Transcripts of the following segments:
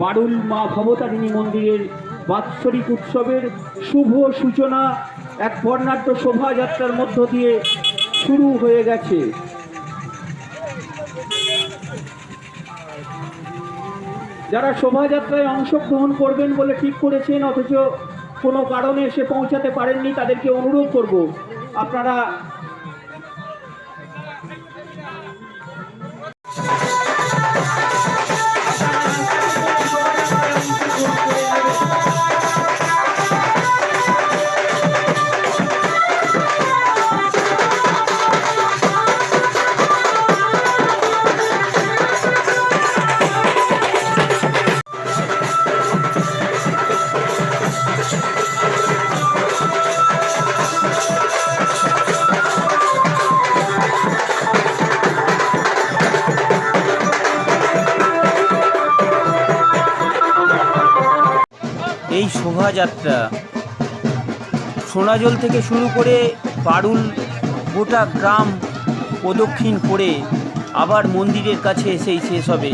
বারুল মা ভবতারিণী মন্দিরের বাৎসরিক উৎসবের শুভ সূচনা এক বর্ণাঢ্য শোভাযাত্রার মধ্য দিয়ে শুরু হয়ে গেছে। যারা শোভাযাত্রায় অংশগ্রহণ করবেন বলে ঠিক করেছেন, অথচ কোনো কারণে এসে পৌঁছাতে পারেননি, তাদেরকে অনুরোধ করব, আপনারা শোভাযাত্রা। সোনাজল থেকে শুরু করে বারুল গোটা গ্রাম প্রদক্ষিণ করে আবার মন্দিরের কাছে এসেই শেষ হবে।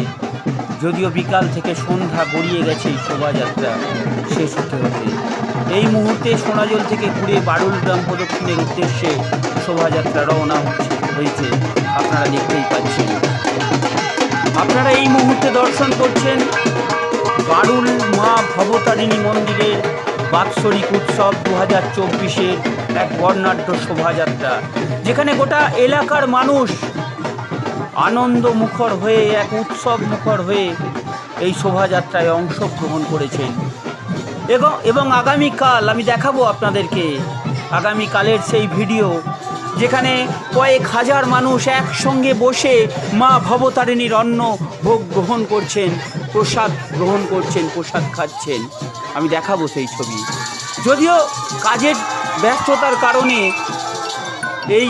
যদিও বিকাল থেকে সন্ধ্যা গড়িয়ে গেছে শোভাযাত্রা। শেষ হতে হতে। এই মুহূর্তে সোনাজল থেকে ঘুরে বারুল গ্রাম প্রদক্ষিণের উদ্দেশ্যে শোভাযাত্রা রওনা হয়েছে। আপনারা দেখতেই পাচ্ছেন। আপনারা এই মুহূর্তে দর্শন করছেন বারুল মা ভবতারিণী মন্দিরের বাৎসরিক উৎসব দু হাজার চব্বিশের এক বর্ণাঢ্য শোভাযাত্রা, যেখানে গোটা এলাকার মানুষ আনন্দ মুখর হয়ে, এক উৎসব মুখর হয়ে এই শোভাযাত্রায় অংশগ্রহণ করেছেন। এবং এবং আগামীকাল আমি দেখাবো আপনাদেরকে আগামীকালের সেই ভিডিও, যেখানে কয়েক হাজার মানুষ একসঙ্গে বসে মা ভবতারিণীর অন্ন ভোগ গ্রহণ করছেন। প্রসাদ গ্রহণ করছেন প্রসাদ খাচ্ছেন। আমি দেখাবো সেই ছবি। যদিও কাজের ব্যস্ততার কারণে এই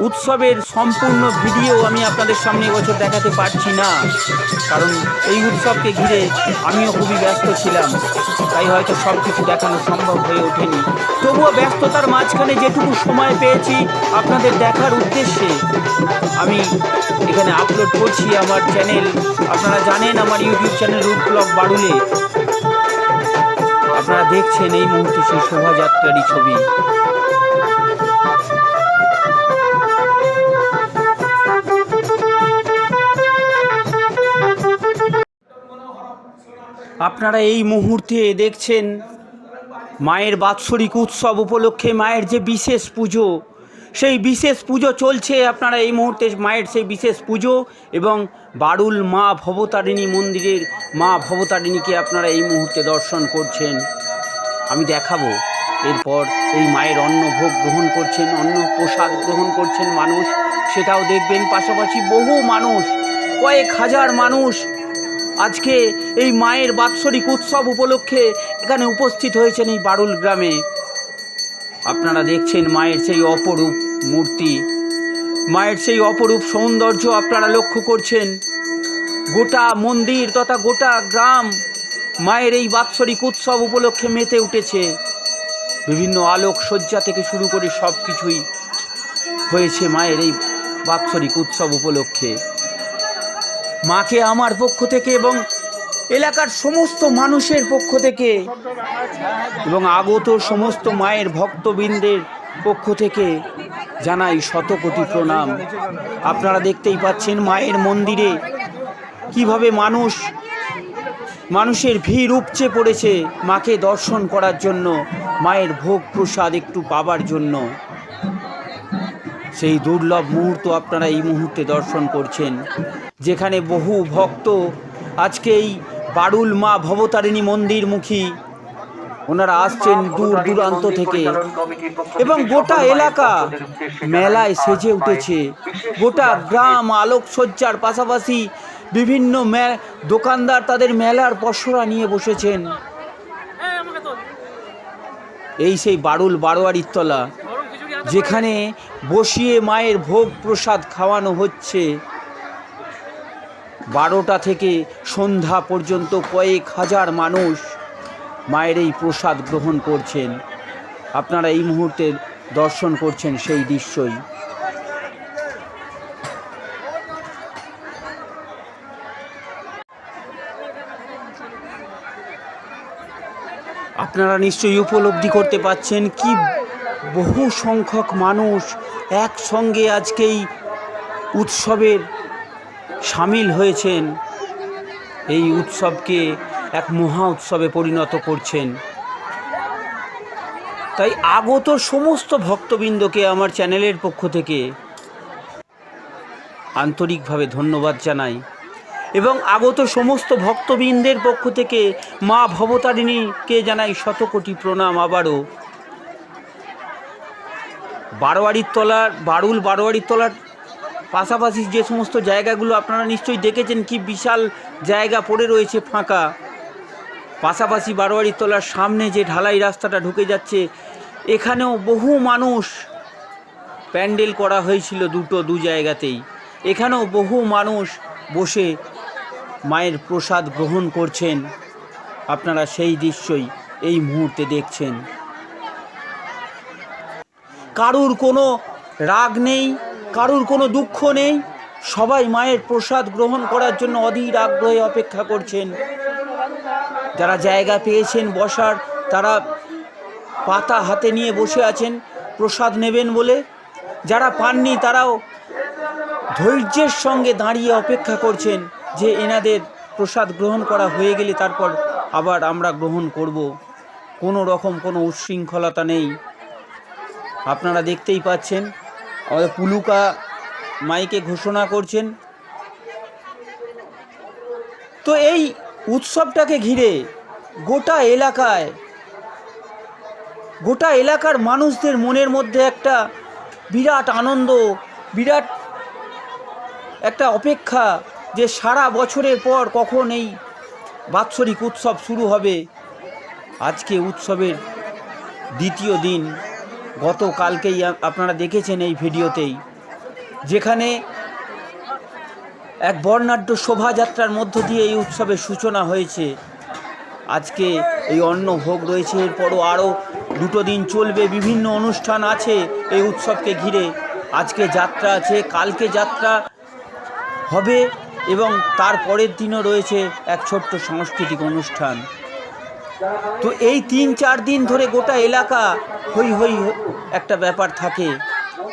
উৎসবের সম্পূর্ণ ভিডিও আমি আপনাদের সামনে এবছর দেখাতে পারছি না। কারণ এই উৎসবকে ঘিরে আমিও খুবই ব্যস্ত ছিলাম। তাই হয়তো সব কিছু দেখানো সম্ভব হয়ে ওঠেনি। তবুও ব্যস্ততার মাঝখানে যেটুকু সময় পেয়েছি আপনাদের দেখার উদ্দেশ্যে আমি এখানে আপলোড করছি আমার চ্যানেল আপনারা জানেন আমার ইউটিউব চ্যানেল রূপ ব্লগ বাড়ুলে আপনারা দেখছেন এই মুহূর্তে সেই শোভাযাত্রারই ছবি। আপনারা এই মুহূর্তে দেখছেন মায়ের বাৎসরিক উৎসব উপলক্ষে মায়ের যে বিশেষ পুজো, সেই বিশেষ পুজো চলছে আপনারা এই মুহূর্তে মায়ের সেই বিশেষ পুজো এবং বারুল মা ভবতারিণী মন্দিরের মা ভবতারিণীকে আপনারা এই মুহূর্তে দর্শন করছেন। আমি দেখাবো, এরপর এই মায়ের অন্ন ভোগ গ্রহণ করছেন অন্ন প্রসাদ গ্রহণ করছেন মানুষ। সেটাও দেখবেন পাশাপাশি বহু মানুষ, কয়েক হাজার মানুষ আজকে এই মায়ের বাৎসরিক উৎসব উপলক্ষে এখানে উপস্থিত হয়েছেন এই বারুল গ্রামে। আপনারা দেখছেন মায়ের সেই অপরূপ মূর্তি। মায়ের সেই অপরূপ সৌন্দর্য আপনারা লক্ষ্য করছেন। গোটা মন্দির তথা গোটা গ্রাম মায়ের এই বাৎসরিক উৎসব উপলক্ষে মেতে উঠেছে। বিভিন্ন আলোক সজ্জা থেকে শুরু করে সব কিছুই হয়েছে মায়ের এই বাৎসরিক উৎসব উপলক্ষে। মাকে আমার পক্ষ থেকে এবং এলাকার সমস্ত মানুষের পক্ষ থেকে এবং আগত সমস্ত মায়ের ভক্তবৃন্দের পক্ষ থেকে জানাই শতকোটি প্রণাম। আপনারা দেখতেই পাচ্ছেন মায়ের মন্দিরে কীভাবে মানুষ, মানুষের ভিড় উপচে পড়েছে মাকে দর্শন করার জন্য, মায়ের ভোগ প্রসাদ একটু পাবার জন্য। সেই দুর্লভ মুহূর্ত আপনারা এই মুহূর্তে দর্শন করছেন। যেখানে বহু ভক্ত আজকে এই বারুল মা ভবতারিণী মন্দিরমুখী। ওনারা আসছেন দূর দূরান্ত থেকে। এবং গোটা এলাকা মেলায় সেজে উঠেছে। গোটা গ্রাম আলোকসজ্জার পাশাপাশি বিভিন্ন দোকানদার তাদের মেলার পসরা নিয়ে বসেছেন। এই সেই বারুল বারোয়ারির তলা, যেখানে বসিয়ে মায়ের ভোগ প্রসাদ খাওয়ানো হচ্ছে। বারোটা থেকে সন্ধ্যা পর্যন্ত কয়েক হাজার মানুষ মায়ের এই প্রসাদ গ্রহণ করছেন। আপনারা এই মুহূর্তে দর্শন করছেন সেই দৃশ্যই। আপনারা নিশ্চয়ই উপলব্ধি করতে পাচ্ছেন কি বহু সংখ্যক মানুষ একসঙ্গে আজকেই উৎসবের সামিল হয়েছেন। এই উৎসবকে এক মহা উৎসবে পরিণত করছেন। তাই আগত সমস্ত ভক্তবৃন্দকে আমার চ্যানেলের পক্ষ থেকে আন্তরিকভাবে ধন্যবাদ জানাই এবং আগত সমস্ত ভক্তবৃন্দের পক্ষ থেকে মা ভবতারিণীকে জানাই শতকোটি প্রণাম আবারও। বারোয়ারির তলার বারুল বারোয়ারির তলার পাশাপাশি যে সমস্ত জায়গাগুলো আপনারা নিশ্চয়ই দেখেছেন, কি বিশাল জায়গা পড়ে রয়েছে ফাঁকা। পাশাপাশি বারোয়ারির তলার সামনে যে ঢালাই রাস্তাটা ঢুকে যাচ্ছে, এখানেও বহু মানুষ প্যান্ডেল করা হয়েছিল দুটো দু জায়গাতেই। এখানেও বহু মানুষ বসে মায়ের প্রসাদ গ্রহণ করছেন। আপনারা সেই দৃশ্যই এই মুহূর্তে দেখছেন। কারুর কোনো রাগ নেই কারুর কোনো দুঃখ নেই। সবাই মায়ের প্রসাদ গ্রহণ করার জন্য অধীর আগ্রহে অপেক্ষা করছেন। যারা জায়গা পেয়েছেন বসার, তারা পাতা হাতে নিয়ে বসে আছেন, প্রসাদ নেবেন বলে। যারা পাননি, তারাও ধৈর্যের সঙ্গে দাঁড়িয়ে অপেক্ষা করছেন যে এনাদের প্রসাদ গ্রহণ করা হয়ে গেলে তারপর আবার আমরা গ্রহণ করব। কোনো রকম কোনো উচ্ছৃঙ্খলতা নেই। আপনারা দেখতেই পাচ্ছেন আমাদের পুলুকা মাইকে ঘোষণা করছেন। তো এই উৎসবটাকে ঘিরে গোটা এলাকায়, গোটা এলাকার মানুষদের মনের মধ্যে একটা বিরাট আনন্দ, বিরাট একটা অপেক্ষা যে সারা বছরের পর কখন এই বাৎসরিক উৎসব শুরু হবে। আজকে উৎসবের দ্বিতীয় দিন। গতকালকেই আপনারা দেখেছেন এই ভিডিওতেই, যেখানে এক বর্ণাঢ্য শোভাযাত্রার মধ্য দিয়ে এই উৎসবের সূচনা হয়েছে। আজকে এই অন্ন ভোগ রয়েছে, এরপরও আরও দুটো দিন চলবে, বিভিন্ন অনুষ্ঠান আছে এই উৎসবকে ঘিরে। আজকে যাত্রা আছে, কালকে যাত্রা হবে এবং তার পরের দিনও রয়েছে এক ছোট্ট সাংস্কৃতিক অনুষ্ঠান। তো এই তিন চার দিন ধরে গোটা এলাকা হই হই একটা ব্যাপার থাকে।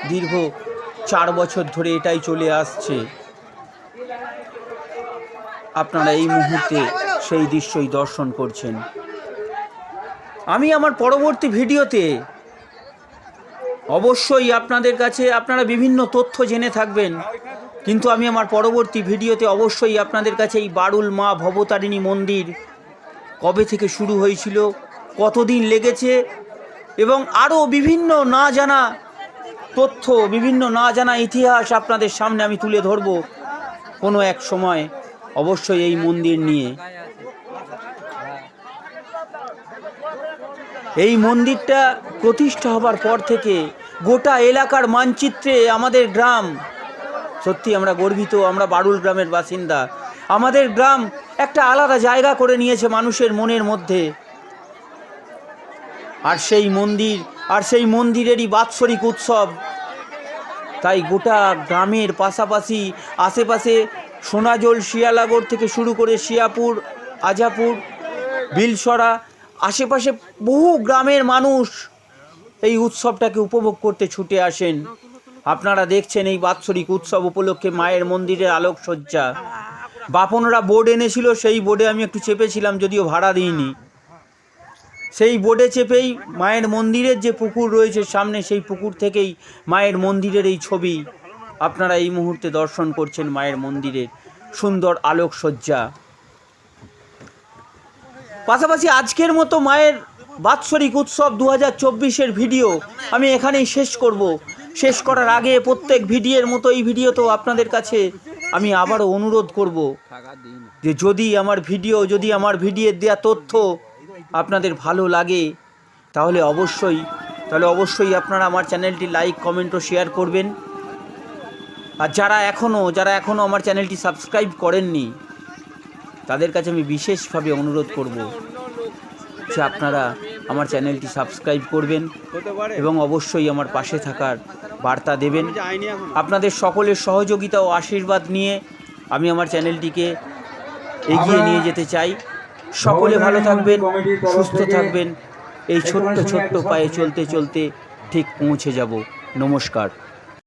দীর্ঘ চার বছর ধরে এটাই চলে আসছে। আপনারা এই মুহূর্তে সেই দৃশ্যই দর্শন করছেন। আমি আমার পরবর্তী ভিডিওতে অবশ্যই আপনাদের কাছে, আপনারা বিভিন্ন তথ্য জেনে থাকবেন। কিন্তু আমি আমার পরবর্তী ভিডিওতে অবশ্যই আপনাদের কাছে এই বারুল মা ভবতারিণী মন্দির কবে থেকে শুরু হয়েছিল, কতদিন লেগেছে এবং আরও বিভিন্ন না জানা তথ্য, বিভিন্ন না জানা ইতিহাস আপনাদের সামনে আমি তুলে ধরব কোনো এক সময়, অবশ্যই এই মন্দির নিয়ে। এই মন্দিরটা প্রতিষ্ঠা হবার পর থেকে গোটা এলাকার মানচিত্রে আমাদের গ্রাম, সত্যি আমরা গর্বিত, আমরা বারুল গ্রামের বাসিন্দা, আমাদের গ্রাম একটা আলাদা জায়গা করে নিয়েছে মানুষের মনের মধ্যে। আর সেই মন্দির, আর সেই মন্দিরেরই বাৎসরিক উৎসব। তাই গোটা গ্রামের পাশাপাশি আশেপাশে সোনাজোল, শিয়ালাগড় থেকে শুরু করে শিয়াপুর, আজাপুর, বিলসরা, আশেপাশে বহু গ্রামের মানুষ এই উৎসবটাকে উপভোগ করতে ছুটে আসেন। আপনারা দেখছেন এই বাৎসরিক উৎসব উপলক্ষে মায়ের মন্দিরের আলোকসজ্জা। বাপনরা বোর্ড এনেছিল, সেই বোর্ডে আমি একটু চেপেছিলাম, যদিও ভাড়া দিইনি। সেই বোর্ডে চেপেই মায়ের মন্দিরের যে পুকুর রয়েছে সামনে, সেই পুকুর থেকেই মায়ের মন্দিরের এই ছবি আপনারা এই মুহূর্তে দর্শন করছেন, মায়ের মন্দিরের সুন্দর আলোকসজ্জা। পাশাপাশি আজকের মতো মায়ের বাৎসরিক উৎসব দু হাজার ভিডিও আমি এখানেই শেষ করব। শেষ করার আগে প্রত্যেক ভিডিওর মতো এই ভিডিও তো আপনাদের কাছে আমি আবারও অনুরোধ করব যে যদি আমার ভিডিও, যদি আমার ভিডিওর দেওয়া তথ্য আপনাদের ভালো লাগে, তাহলে অবশ্যই তাহলে অবশ্যই আপনারা আমার চ্যানেলটি লাইক, কমেন্ট ও শেয়ার করবেন। আর যারা এখনও যারা এখনও আমার চ্যানেলটি সাবস্ক্রাইব করেননি, তাদের কাছে আমি বিশেষভাবে অনুরোধ করব যে আপনারা আমার চ্যানেলটি সাবস্ক্রাইব করবেন এবং অবশ্যই আমার পাশে থাকার বার্তা দেবেন। আপনাদের সকলের সহযোগিতা ও আশীর্বাদ নিয়ে আমি আমার চ্যানেলটিকে এগিয়ে নিয়ে যেতে চাই। সকলে ভালো থাকবেন, সুস্থ থাকবেন। এই ছোট্ট ছোট্ট পায়ে চলতে চলতে ঠিক পৌঁছে যাব। নমস্কার।